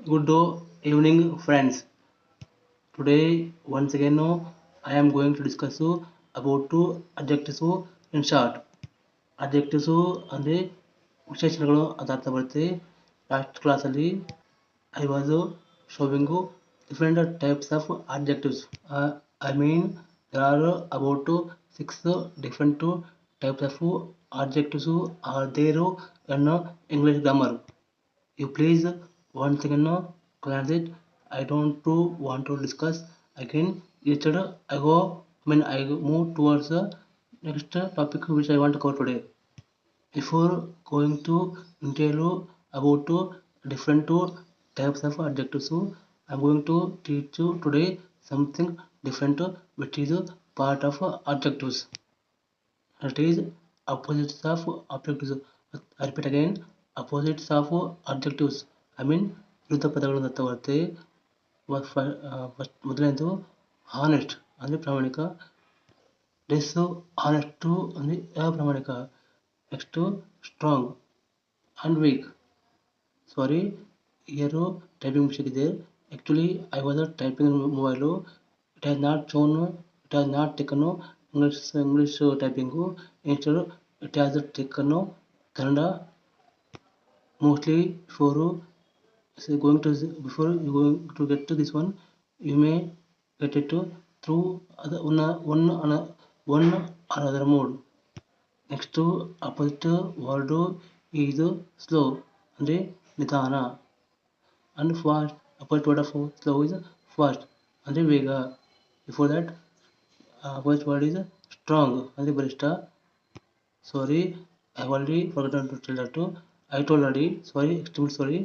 Good evening, friends. Today, once again, I am going to discuss about adjectives in short. Adjectives ಅಂದರೆ ವಿಶೇಷಣಗಳು ಅಂತ ಅರ್ಥ ಬರುತ್ತೆ last ಕ್ಲಾಸಲ್ಲಿ I was showing different types of adjectives I mean there are about six different types of adjectives are there in English grammar you please once again glance it i don't to want to discuss again. Instead i go mean i move towards the next topic which i want to cover today. Before going to detail about two different two types of adjectives i'm going to teach you today something different which is part of adjectives. That is opposites of adjectives i repeat again opposites of adjectives i mean ವಿರುದ್ಧ ಪದಗಳು ಅಂತ ಬರುತ್ತೆ first ಮೊದಲನೇದು honest ಅಂದರೆ ಪ್ರಾಮಾಣಿಕ less honest ಅಂದರೆ ಅಪ್ರಾಮಾಣಿಕ next strong and weak sorry here typing mistake ಇದೆ actually I was typing mobile it has not shown it has not taken English English typing instead it has taken Kannada mostly before so going to before you going to get to this one you may get it to through other one one another, one or other mode next opposite word is slow అంటే నిదాన and fast opposite word of slow is fast అంటే వేగా before that opposite word is strong అంటే బలిష్ట sorry I already forgotten to tell that I told already sorry extreme sorry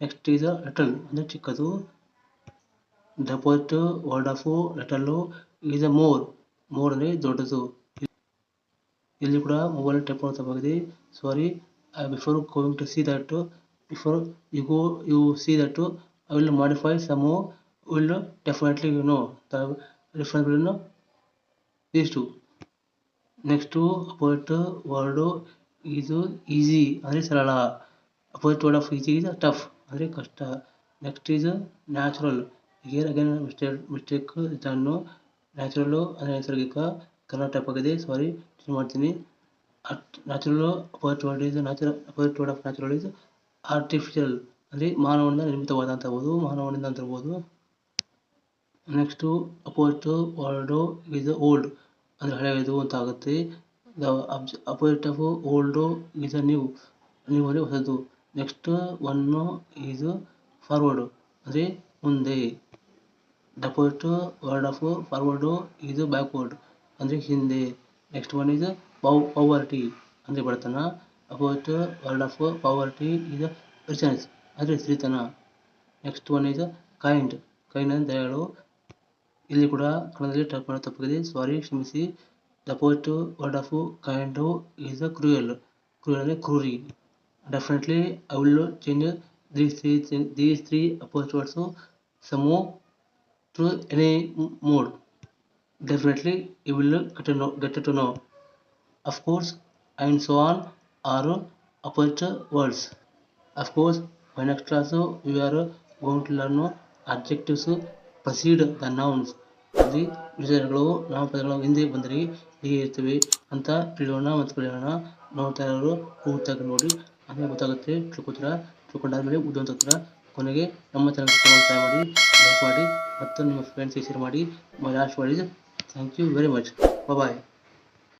next is a little ಅಂದರೆ ಚಿಕ್ಕದು the opposite word of little is a more more ಅಂದರೆ ದೊಡ್ಡದು ಇಲ್ಲಿ ಕೂಡ mobile type ಮಾಡೋ ತಪ್ಪಾಗಿದೆ sorry before going to see that before you go you see that I will modify some will definitely you know the difference between these two next opposite word ಇದು easy ಅಂದರೆ ಸರಳ opposite word of easy is tough ಅಂದರೆ ಕಷ್ಟ. Next is natural here again mistake mistake ಇದನ್ನು natural ಅಂದರೆ ನೈಸರ್ಗಿಕ Kannada type ಆಗಿದೆ. ಸಾರಿ ಮಾಡ್ತೀನಿ. Natural opposite word is natural opposite of natural is artificial ಅಂದರೆ ಮಾನವನಿಂದ ನಿರ್ಮಿತವಾದ ಮಾನವನಿಂದ ಅಂತ ಇರ್ಬೋದು. Next opposite word is old ಅಂದರೆ ಹಳೆಯದು ಅಂತ ಆಗುತ್ತೆ. The opposite of old is new new ಅಂದರೆ ಹೊಸದು. ನೆಕ್ಸ್ಟ್ ಒನ್ನು ಈಸ್ ಫಾರ್ವರ್ಡು ಅಂದರೆ ಮುಂದೆ. The opposite word of forward is backward ಅಂದರೆ ಹಿಂದೆ. ನೆಕ್ಸ್ಟ್ ಒನ್ ಈಸ್ ಪವ್ ಪವರ್ಟಿ ಅಂದರೆ ಬಡತನ. Opposite word of poverty is richness ಅಂದರೆ ಸ್ತ್ರೀತನ next one is kind kind ಅಂದರೆ ದಯಾಳು. ಇಲ್ಲಿ ಕೂಡ ಕನ್ನಡದಲ್ಲಿ ಟೈಪ್ ಮಾಡೋ, ತಪ್ಪಾಗಿದೆ. ಸಾರಿ ಕ್ಷಮಿಸಿ. The opposite word of kind is a cruel cruel ಅಂದರೆ ಕ್ರೂರಿ. definitely I will change these three these three opposite words some through any mode definitely you will get no get to know of course and so on are opposite words of course by next class we are going to learn adjectives precede the nouns ಅಲ್ಲಿ ವಿಶೇಷಗಳು ನಾಮಪದಗಳು ಹಿಂದೆ ಬಂದರೆ ಹೇಗೆ ಇರ್ತವೆ ಅಂತ ತಿಳಿಯೋಣ ಮತ್ತು ಕಲಿಯೋಣ ನೋಡ್ತಾ ಇರೋರು ಪೂರ್ತಿಯಾಗಿ ನೋಡಿ ಆಮೇಲೆ ಗೊತ್ತಾಗುತ್ತೆ ತಿಳ್ಕೊತೀರ? ತಿಳ್ಕೊಂಡಾದ್ಮೇಲೆ ಉದ್ಯೋಗ ಹತ್ರ ಕೊನೆಗೆ ನಮ್ಮ ಚಾನಲ್ ಸಬ್ಸ್ಕ್ರೈಬ್ ಮಾಡಿ ಲೈಕ್ ಮಾಡಿ, ಮತ್ತು ನಿಮ್ಮ ಫ್ರೆಂಡ್ಸ್ ಶೇರ್ ಮಾಡಿ last is thank you very much bye